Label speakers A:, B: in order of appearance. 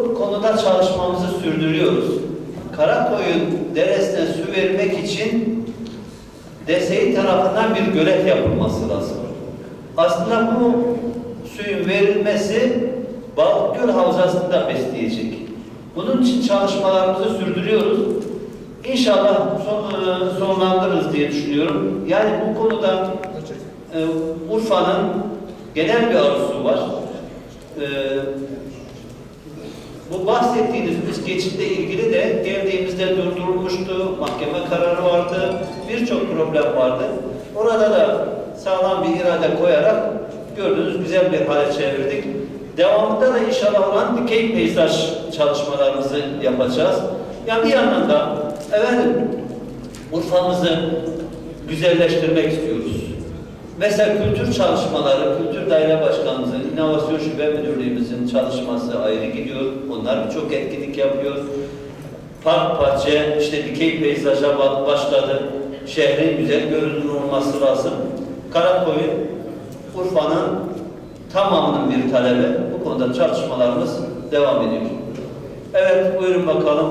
A: Konuda çalışmamızı sürdürüyoruz. Karakoyun Deresi'ne su vermek için DSİ tarafından bir gölet yapılması lazım. Aslında bu suyun verilmesi Balıkgöl Havzası'nı da besleyecek. Bunun için çalışmalarımızı sürdürüyoruz. İnşallah son, e, sonlandırırız diye düşünüyorum. Yani bu konuda e, Urfa'nın genel bir arzusu var. E, bu bahsettiğiniz üst geçitle ilgili de geldiğimizde durdurulmuştu, mahkeme kararı vardı, birçok problem vardı. Orada da sağlam bir irade koyarak gördüğünüz güzel bir hale çevirdik. Devamında da inşallah olan dikey peyzaj çalışmalarımızı yapacağız. Yani bir yandan da efendim Urfa'mızı güzelleştirmek istiyoruz. Mesela kültür çalışmaları, Kültür Daire Başkanımızın, İnovasyon Şube Müdürlüğümüzün çalışması ayrı gidiyor. Onlar birçok etkinlik yapıyor. Park, bahçe, işte dikey peyzaja ba- başladı. Şehrin güzel görünür olması lazım. Karakoyun, Urfa'nın tamamının bir talebi. Bu konuda çalışmalarımız devam ediyor. Evet, buyurun bakalım.